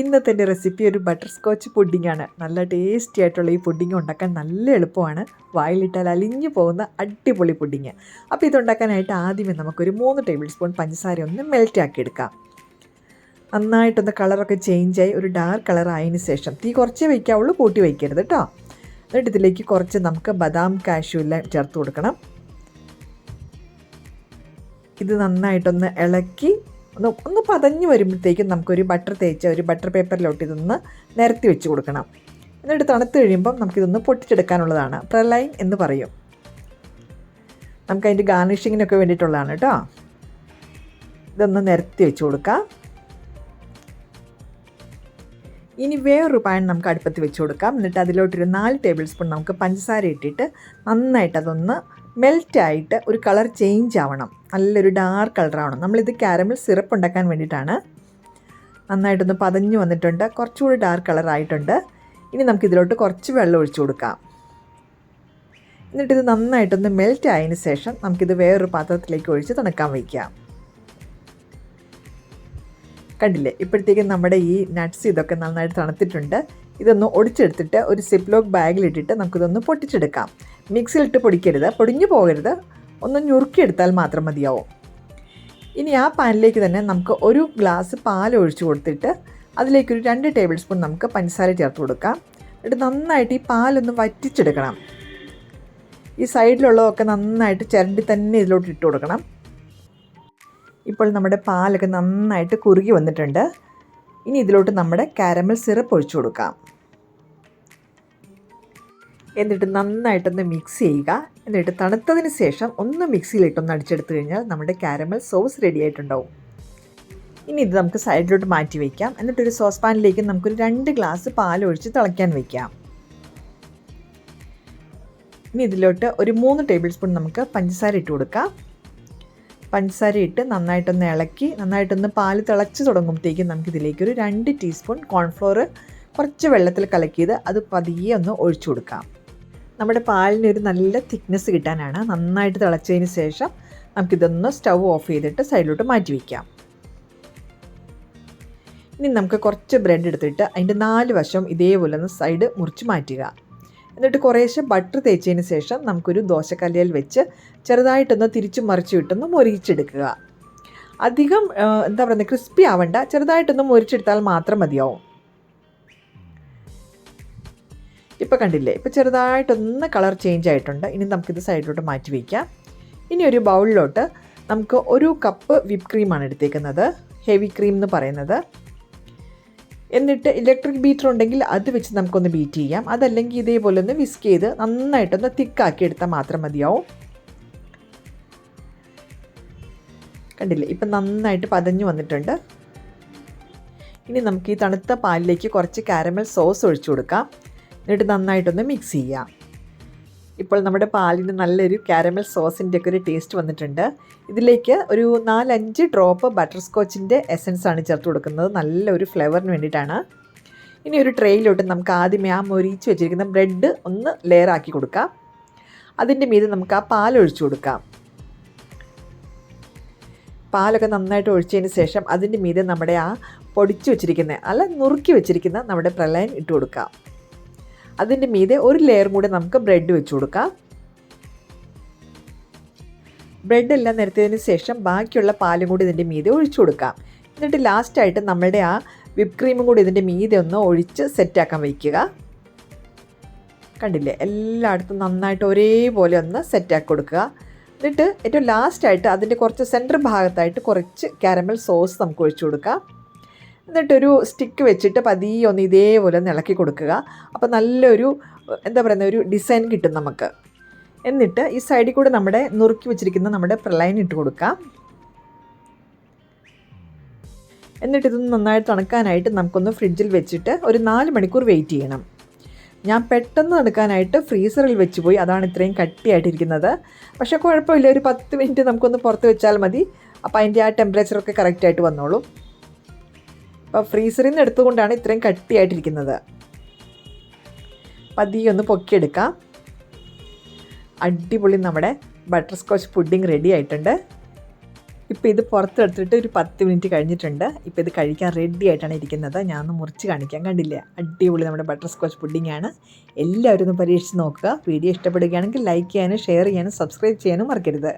ഇന്നത്തെ എന്റെ റെസിപ്പി ഒരു ബട്ടർ സ്കോച്ച് പുഡിംഗ് ആണ് നല്ല ടേസ്റ്റി ആയിട്ടുള്ള ഈ പുഡിംഗ് ഉണ്ടാക്കാൻ നല്ല എളുപ്പമാണ്. വായിലിട്ടാൽ അലിഞ്ഞു പോകുന്ന അടിപൊളി പുഡിംഗ് അപ്പോൾ ഇതുണ്ടാക്കാനായിട്ട് ആദ്യമേ നമുക്കൊരു മൂന്ന് ടേബിൾ സ്പൂൺ പഞ്ചസാര ഒന്ന് മെൽറ്റ് ആക്കി എടുക്കാം. നന്നായിട്ടൊന്ന് കളറൊക്കെ ചേഞ്ചായി ഒരു ഡാർക്ക് കളർ ആയതിന് ശേഷം തീ കുറച്ചേ വയ്ക്കാവുള്ളൂ കൂട്ടി വയ്ക്കരുത് കേട്ടോ എന്നിട്ട് ഇതിലേക്ക് കുറച്ച് നമുക്ക് ബദാം കാഷ്യൂ എല്ലാം ചേർത്ത് കൊടുക്കണം. ഇത് നന്നായിട്ടൊന്ന് ഇളക്കി ഒന്ന് ഒന്ന് പതഞ്ഞ് വരുമ്പോഴത്തേക്കും നമുക്കൊരു ബട്ടർ തേച്ച ഒരു ബട്ടർ പേപ്പറിലോട്ട് ഇതൊന്ന് നിരത്തി വെച്ച് കൊടുക്കണം. എന്നിട്ട് തണുത്ത് കഴിയുമ്പം നമുക്കിതൊന്ന് പൊട്ടിച്ചെടുക്കാനുള്ളതാണ്. പ്രലൈൻ എന്ന് പറയും. നമുക്കതിന്റെ ഗാർണിഷിങ്ങിനൊക്കെ വേണ്ടിയിട്ടുള്ളതാണ് കേട്ടോ. ഇതൊന്ന് നിരത്തി വെച്ച് കൊടുക്കാം. ഇനി വേറൊരു പാൻ നമുക്ക് അടുപ്പത്ത് വെച്ച് കൊടുക്കാം. എന്നിട്ട് അതിലോട്ടൊരു നാല് ടേബിൾ സ്പൂൺ നമുക്ക് പഞ്ചസാര ഇട്ടിട്ട് നന്നായിട്ട് അതൊന്ന് മെൽറ്റായിട്ട് ഒരു കളർ ചേഞ്ച് ആവണം നല്ലൊരു ഡാർക്ക് കളർ ആവണം നമ്മളിത് കാരമൽ സിറപ്പ് ഉണ്ടാക്കാൻ വേണ്ടിയിട്ടാണ്. നന്നായിട്ടൊന്ന് പതഞ്ഞു വന്നിട്ടുണ്ട്. കുറച്ചുകൂടി ഡാർക്ക് കളർ ആയിട്ടുണ്ട് ഇനി നമുക്കിതിലോട്ട് കുറച്ച് വെള്ളം ഒഴിച്ചു കൊടുക്കാം. എന്നിട്ടിത് നന്നായിട്ടൊന്ന് മെൽറ്റ് ആയതിന് ശേഷം നമുക്കിത് വേറൊരു പാത്രത്തിലേക്ക് ഒഴിച്ച് തണുക്കാൻ വയ്ക്കാം. കണ്ടില്ലേ? ഇപ്പോഴത്തേക്കും നമ്മുടെ ഈ നട്ട്സ് ഇതൊക്കെ നന്നായിട്ട് തണുത്തിട്ടുണ്ട്. ഇതൊന്ന് ഒടിച്ചെടുത്തിട്ട് ഒരു സിപ്ലോക്ക് ബാഗിലിട്ടിട്ട് നമുക്കിതൊന്ന് പൊട്ടിച്ചെടുക്കാം. മിക്സിയിലിട്ട് പൊടിക്കരുത് പൊടിഞ്ഞു പോകരുത്. ഒന്ന് ഞുറുക്കിയെടുത്താൽ മാത്രം മതിയാവും. ഇനി ആ പാനിലേക്ക് തന്നെ നമുക്ക് ഒരു ഗ്ലാസ് പാൽ ഒഴിച്ചു കൊടുത്തിട്ട് അതിലേക്കൊരു രണ്ട് ടേബിൾ സ്പൂൺ നമുക്ക് പഞ്ചസാര ചേർത്ത് കൊടുക്കാം. എന്നിട്ട് നന്നായിട്ട് ഈ പാലൊന്ന് വറ്റിച്ചെടുക്കണം. ഈ സൈഡിലുള്ളതൊക്കെ നന്നായിട്ട് ചിരണ്ടി തന്നെ ഇതിലോട്ട് ഇട്ട് കൊടുക്കണം. ഇപ്പോൾ നമ്മുടെ പാലൊക്കെ നന്നായിട്ട് കുറുകി വന്നിട്ടുണ്ട്. ഇനി ഇതിലോട്ട് നമ്മുടെ കാരമൽ സിറപ്പ് ഒഴിച്ചു കൊടുക്കാം. എന്നിട്ട് നന്നായിട്ടൊന്ന് മിക്സ് ചെയ്യുക. എന്നിട്ട് തണുത്തതിന് ശേഷം ഒന്ന് മിക്സിയിലിട്ടൊന്ന് അടിച്ചെടുത്ത് കഴിഞ്ഞാൽ നമ്മുടെ കാരമൽ സോസ് റെഡി ആയിട്ടുണ്ടാവും. ഇനി ഇത് നമുക്ക് സൈഡിലോട്ട് മാറ്റി വയ്ക്കാം എന്നിട്ടൊരു സോസ് പാനിലേക്ക് നമുക്കൊരു രണ്ട് ഗ്ലാസ് പാൽ ഒഴിച്ച് തിളയ്ക്കാൻ വയ്ക്കാം ഇനി ഇതിലോട്ട് ഒരു മൂന്ന് ടേബിൾ സ്പൂൺ നമുക്ക് പഞ്ചസാര ഇട്ട് കൊടുക്കാം. പഞ്ചസാര ഇട്ട് നന്നായിട്ടൊന്ന് ഇളക്കി നന്നായിട്ടൊന്ന് പാൽ തിളച്ച് തുടങ്ങുമ്പോഴത്തേക്കും നമുക്കിതിലേക്ക് ഒരു രണ്ട് ടീസ്പൂൺ കോൺഫ്ലോർ കുറച്ച് വെള്ളത്തിൽ കലക്കിയത് അത് പതിയെ ഒന്ന് ഒഴിച്ചു കൊടുക്കാം. നമ്മുടെ പാലിന് ഒരു നല്ല തിക്നെസ് കിട്ടാനാണ്. നന്നായിട്ട് തിളച്ചതിന് ശേഷം നമുക്കിതൊന്ന് സ്റ്റൗ ഓഫ് ചെയ്തിട്ട് സൈഡിലോട്ട് മാറ്റി വയ്ക്കാം ഇനി നമുക്ക് കുറച്ച് ബ്രെഡ് എടുത്തിട്ട് അതിന്റെ നാല് വശം ഇതേപോലെ ഒന്ന് സൈഡ് മുറിച്ച് മാറ്റുക. എന്നിട്ട് കുറേശ്ശെ ബട്ടർ തേച്ചതിന് ശേഷം നമുക്കൊരു ദോശക്കല്ലിൽ വെച്ച് ചെറുതായിട്ടൊന്ന് തിരിച്ചു മറിച്ച് വിട്ടൊന്ന് മുരിച്ചെടുക്കുക അധികം എന്താ പറയുന്നത് ക്രിസ്പി ആവണ്ട. ചെറുതായിട്ടൊന്ന് മുരിച്ചെടുത്താൽ മാത്രം മതിയാവും. ഇപ്പോൾ കണ്ടില്ലേ ഇപ്പോൾ ചെറുതായിട്ടൊന്ന് കളർ ചേഞ്ച് ആയിട്ടുണ്ട്. ഇനി നമുക്കിത് സൈഡിലോട്ട് മാറ്റി വയ്ക്കാം ഇനി ഒരു ബൗളിലോട്ട് നമുക്ക് ഒരു കപ്പ് വിപ്പ് ക്രീമാണ് എടുത്തേക്കുന്നത്. ഹെവി ക്രീം എന്ന് പറയുന്നത്. എന്നിട്ട് ഇലക്ട്രിക് ബീറ്റർ ഉണ്ടെങ്കിൽ അത് വെച്ച് നമുക്കൊന്ന് ബീറ്റ് ചെയ്യാം. അതല്ലെങ്കിൽ ഇതേപോലെ ഒന്ന് വിസ്ക് ചെയ്ത് നന്നായിട്ടൊന്ന് തിക്കാക്കി എടുത്താൽ മാത്രം മതിയാവും. കണ്ടില്ലേ? ഇപ്പം നന്നായിട്ട് പതഞ്ഞു വന്നിട്ടുണ്ട്. ഇനി നമുക്ക് ഈ തണുത്ത പാലിലേക്ക് കുറച്ച് കാരമൽ സോസ് ഒഴിച്ചു കൊടുക്കാം. എന്നിട്ട് നന്നായിട്ടൊന്ന് മിക്സ് ചെയ്യാം. ഇപ്പോൾ നമ്മുടെ പാലിന് നല്ലൊരു കാരമൽ സോസിന്റെ ഒക്കെ ഒരു ടേസ്റ്റ് വന്നിട്ടുണ്ട്. ഇതിലേക്ക് ഒരു നാലഞ്ച് ഡ്രോപ്പ് ബട്ടർ സ്കോച്ചിന്റെ ആണ് ചേർത്ത് കൊടുക്കുന്നത്. നല്ലൊരു ഫ്ലേവറിന് വേണ്ടിയിട്ടാണ്. ഇനി ഒരു ട്രെയിലോട്ട് നമുക്ക് ആദ്യമേ ആ മൊരിച്ച് വെച്ചിരിക്കുന്ന ബ്രെഡ് ഒന്ന് ലെയർ ആക്കി കൊടുക്കാം. അതിന്റെ മീതെ നമുക്ക് ആ പാൽ ഒഴിച്ചു കൊടുക്കാം. പാലൊക്കെ നന്നായിട്ട് ഒഴിച്ചതിന് ശേഷം അതിന്റെ മീതെ നമ്മുടെ ആ പൊടിച്ചു വെച്ചിരിക്കുന്ന അല്ല നുറുക്കി വെച്ചിരിക്കുന്ന നമ്മുടെ പ്രളയൻ ഇട്ട് കൊടുക്കാം. അതിന്റെ മീതെ ഒരു ലെയർ കൂടെ നമുക്ക് ബ്രെഡ് വെച്ച് കൊടുക്കാം. ബ്രെഡ് എല്ലാം നിരത്തിയതിന് ശേഷം ബാക്കിയുള്ള പാലും കൂടി ഇതിന്റെ മീതെ ഒഴിച്ചു കൊടുക്കാം. എന്നിട്ട് ലാസ്റ്റായിട്ട് നമ്മളുടെ ആ വിപ്പ് ക്രീമും കൂടി ഇതിന്റെ മീതെ ഒന്ന് ഒഴിച്ച് സെറ്റാക്കാൻ വയ്ക്കുക കണ്ടില്ലേ? എല്ലായിടത്തും നന്നായിട്ട് ഒരേപോലെ ഒന്ന് സെറ്റാക്കി കൊടുക്കുക. എന്നിട്ട് ഏറ്റവും ലാസ്റ്റായിട്ട് അതിന്റെ കുറച്ച് സെന്റർ ഭാഗത്തായിട്ട് കുറച്ച് കാരമൽ സോസ് നമുക്ക് ഒഴിച്ചു കൊടുക്കാം. എന്നിട്ടൊരു സ്റ്റിക്ക് വെച്ചിട്ട് പതിയെ ഒന്ന് ഇതേപോലെ ഇളക്കി കൊടുക്കുക. അപ്പോൾ നല്ലൊരു എന്താ പറയുന്ന ഒരു ഡിസൈൻ കിട്ടും നമുക്ക്. എന്നിട്ട് ഈ സൈഡിൽ കൂടെ നമ്മുടെ നുറുക്കി വെച്ചിരിക്കുന്ന നമ്മുടെ പ്രലൈൻ ഇട്ട് കൊടുക്കാം. എന്നിട്ട് ഇതൊന്ന് നന്നായിട്ട് തണുക്കാനായിട്ട് നമുക്കൊന്ന് ഫ്രിഡ്ജിൽ വെച്ചിട്ട് ഒരു നാല് മണിക്കൂർ വെയിറ്റ് ചെയ്യണം. ഞാൻ പെട്ടെന്ന് തണുക്കാനായിട്ട് ഫ്രീസറിൽ വെച്ച് പോയി. അതാണ് ഇത്രയും കട്ടിയായിട്ടിരിക്കുന്നത്. പക്ഷേ കുഴപ്പമില്ല. ഒരു പത്ത് മിനിറ്റ് നമുക്കൊന്ന് പുറത്ത് വെച്ചാൽ മതി. അപ്പോൾ അതിന്റെ ആ ടെമ്പറേച്ചറൊക്കെ കറക്റ്റായിട്ട് വന്നോളും. അപ്പോൾ ഫ്രീസറിൽ നിന്ന് എടുത്തുകൊണ്ടാണ് ഇത്രയും കട്ടിയായിട്ടിരിക്കുന്നത്. പതിയെ ഒന്ന് പൊക്കിയെടുക്കാം. അടിപൊളി നമ്മുടെ ബട്ടർ സ്കോച്ച് പുഡിംഗ് റെഡി ആയിട്ടുണ്ട്. ഇപ്പോൾ ഇത് പുറത്തെടുത്തിട്ട് ഒരു പത്ത് മിനിറ്റ് കഴിഞ്ഞിട്ടുണ്ട്. ഇപ്പോൾ ഇത് കഴിക്കാൻ റെഡി ആയിട്ടാണ് ഇരിക്കുന്നത്. ഞാനൊന്ന് മുറിച്ച് കാണിക്കാൻ കണ്ടില്ല? അടിപൊളി നമ്മുടെ ബട്ടർ സ്കോച്ച് പുഡിംഗ് ആണ്. എല്ലാവരും ഒന്ന് പരീക്ഷിച്ച് നോക്കുക. വീഡിയോ ഇഷ്ടപ്പെടുകയാണെങ്കിൽ ലൈക്ക് ചെയ്യാനും ഷെയർ ചെയ്യാനും സബ്സ്ക്രൈബ് ചെയ്യാനും മറക്കരുത്.